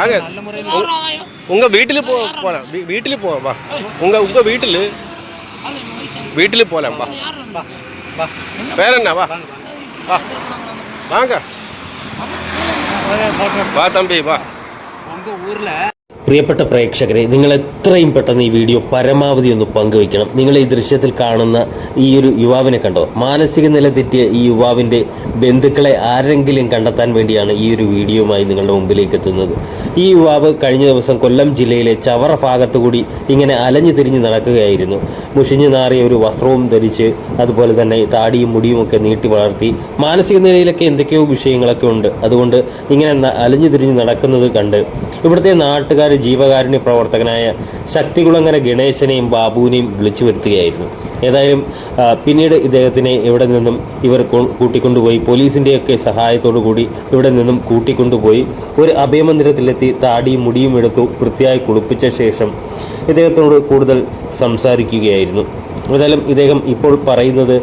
வாங்க. உங்க வீட்டுல போ போலாம். வீ- வீட்டுல போலாம். வா. உங்க உங்க வீட்டுல வீட்டுல போலாம். வா. வேற என்ன? வா. வா. வாங்க. வா தம்பி வா. உங்க ஊர்ல പ്രിയപ്പെട്ട പ്രേക്ഷകരെ നിങ്ങൾ എത്രയും പെട്ടെന്ന് ഈ വീഡിയോ പരമാവധി ഒന്ന് പങ്കുവയ്ക്കണം. നിങ്ങൾ ഈ ദൃശ്യത്തിൽ കാണുന്ന ഈ ഒരു യുവാവിനെ കണ്ടോ? മാനസിക നില തെറ്റിയ ഈ യുവാവിന്റെ ബന്ധുക്കളെ ആരെങ്കിലും കണ്ടെത്താൻ വേണ്ടിയാണ് ഈ ഒരു വീഡിയോയുമായി നിങ്ങളുടെ മുമ്പിലേക്ക് എത്തുന്നത്. ഈ യുവാവ് കഴിഞ്ഞ ദിവസം കൊല്ലം ജില്ലയിലെ ചവറ ഭാഗത്തുകൂടി ഇങ്ങനെ അലഞ്ഞു തിരിഞ്ഞ് നടക്കുകയായിരുന്നു. മുഷിഞ്ഞു നാറിയ ഒരു വസ്ത്രവും ധരിച്ച് അതുപോലെ തന്നെ താടിയും മുടിയും ഒക്കെ നീട്ടി വളർത്തി. മാനസിക നിലയിലൊക്കെ എന്തൊക്കെയോ വിഷയങ്ങളൊക്കെ ഉണ്ട്. അതുകൊണ്ട് ഇങ്ങനെ അലഞ്ഞു തിരിഞ്ഞ് നടക്കുന്നത് കണ്ട് ഇവിടുത്തെ നാട്ടുകാർ ജീവകാരുണ്യ പ്രവർത്തകനായ ശക്തികുളങ്ങര ഗണേശനെയും ബാബുവിനെയും വിളിച്ചു വരുത്തുകയായിരുന്നു. ഏതായാലും പിന്നീട് ഇദ്ദേഹത്തിനെ ഇവിടെ നിന്നും ഇവർ കൂട്ടിക്കൊണ്ടുപോയി പോലീസിന്റെയൊക്കെ സഹായത്തോടു കൂടി ഇവിടെ നിന്നും കൂട്ടിക്കൊണ്ടുപോയി ഒരു അഭയമന്ദിരത്തിലെത്തി താടിയും മുടിയും എടുത്തു വൃത്തിയായി കുളിപ്പിച്ച ശേഷം ഇദ്ദേഹത്തോട് കൂടുതൽ സംസാരിക്കുകയായിരുന്നു. ഏതായാലും ഇദ്ദേഹം ഇപ്പോൾ പറയുന്നത്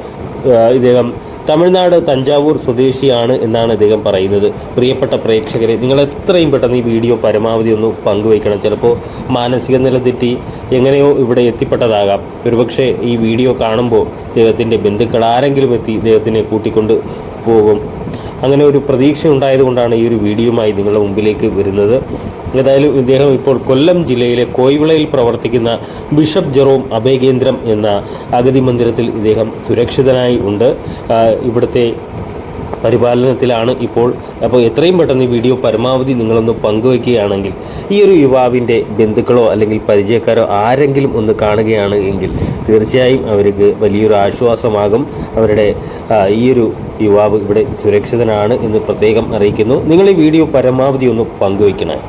ഇദ്ദേഹം തമിഴ്നാട് തഞ്ചാവൂർ സ്വദേശിയാണ് എന്നാണ് അദ്ദേഹം പറയുന്നത്. പ്രിയപ്പെട്ട പ്രേക്ഷകരെ നിങ്ങൾ എത്രയും പെട്ടെന്ന് ഈ വീഡിയോ പരമാവധി ഒന്ന് പങ്കുവയ്ക്കണം. ചിലപ്പോൾ മാനസിക നില തെറ്റി എങ്ങനെയോ ഇവിടെ എത്തിപ്പെട്ടതാകാം. ഒരുപക്ഷെ ഈ വീഡിയോ കാണുമ്പോൾ ഇദ്ദേഹത്തിന്റെ ബന്ധുക്കൾ ആരെങ്കിലും എത്തി ഇദ്ദേഹത്തിനെ കൂട്ടിക്കൊണ്ട് പോകും. അങ്ങനെ ഒരു പ്രതീക്ഷ ഉണ്ടായതുകൊണ്ടാണ് ഈ ഒരു വീഡിയോയുമായി നിങ്ങളുടെ മുമ്പിലേക്ക് വരുന്നത്. ഏതായാലും ഇദ്ദേഹം ഇപ്പോൾ കൊല്ലം ജില്ലയിലെ കോയിവിളയിൽ പ്രവർത്തിക്കുന്ന ബിഷപ്പ് ജെറോം അഭയകേന്ദ്രം എന്ന അഗതി മന്ദിരത്തിൽ ഇദ്ദേഹം സുരക്ഷിതനായി ഉണ്ട്. ഇവിടുത്തെ പരിപാലനത്തിലാണ് ഇപ്പോൾ. അപ്പോൾ എത്രയും പെട്ടെന്ന് ഈ വീഡിയോ പരമാവധി നിങ്ങളൊന്ന് പങ്കുവയ്ക്കുകയാണെങ്കിൽ ഈ ഒരു യുവാവിന്റെ ബന്ധുക്കളോ അല്ലെങ്കിൽ പരിചയക്കാരോ ആരെങ്കിലും ഒന്ന് കാണുകയാണ് എങ്കിൽ തീർച്ചയായും അവർക്ക് വലിയൊരു ആശ്വാസമാകും. അവരുടെ ഈ ഒരു യുവാവ് ഇവിടെ സുരക്ഷിതനാണ് എന്ന് പ്രത്യേകം അറിയിക്കുന്നു. നിങ്ങൾ ഈ വീഡിയോ പരമാവധി ഒന്ന് പങ്കുവയ്ക്കണം.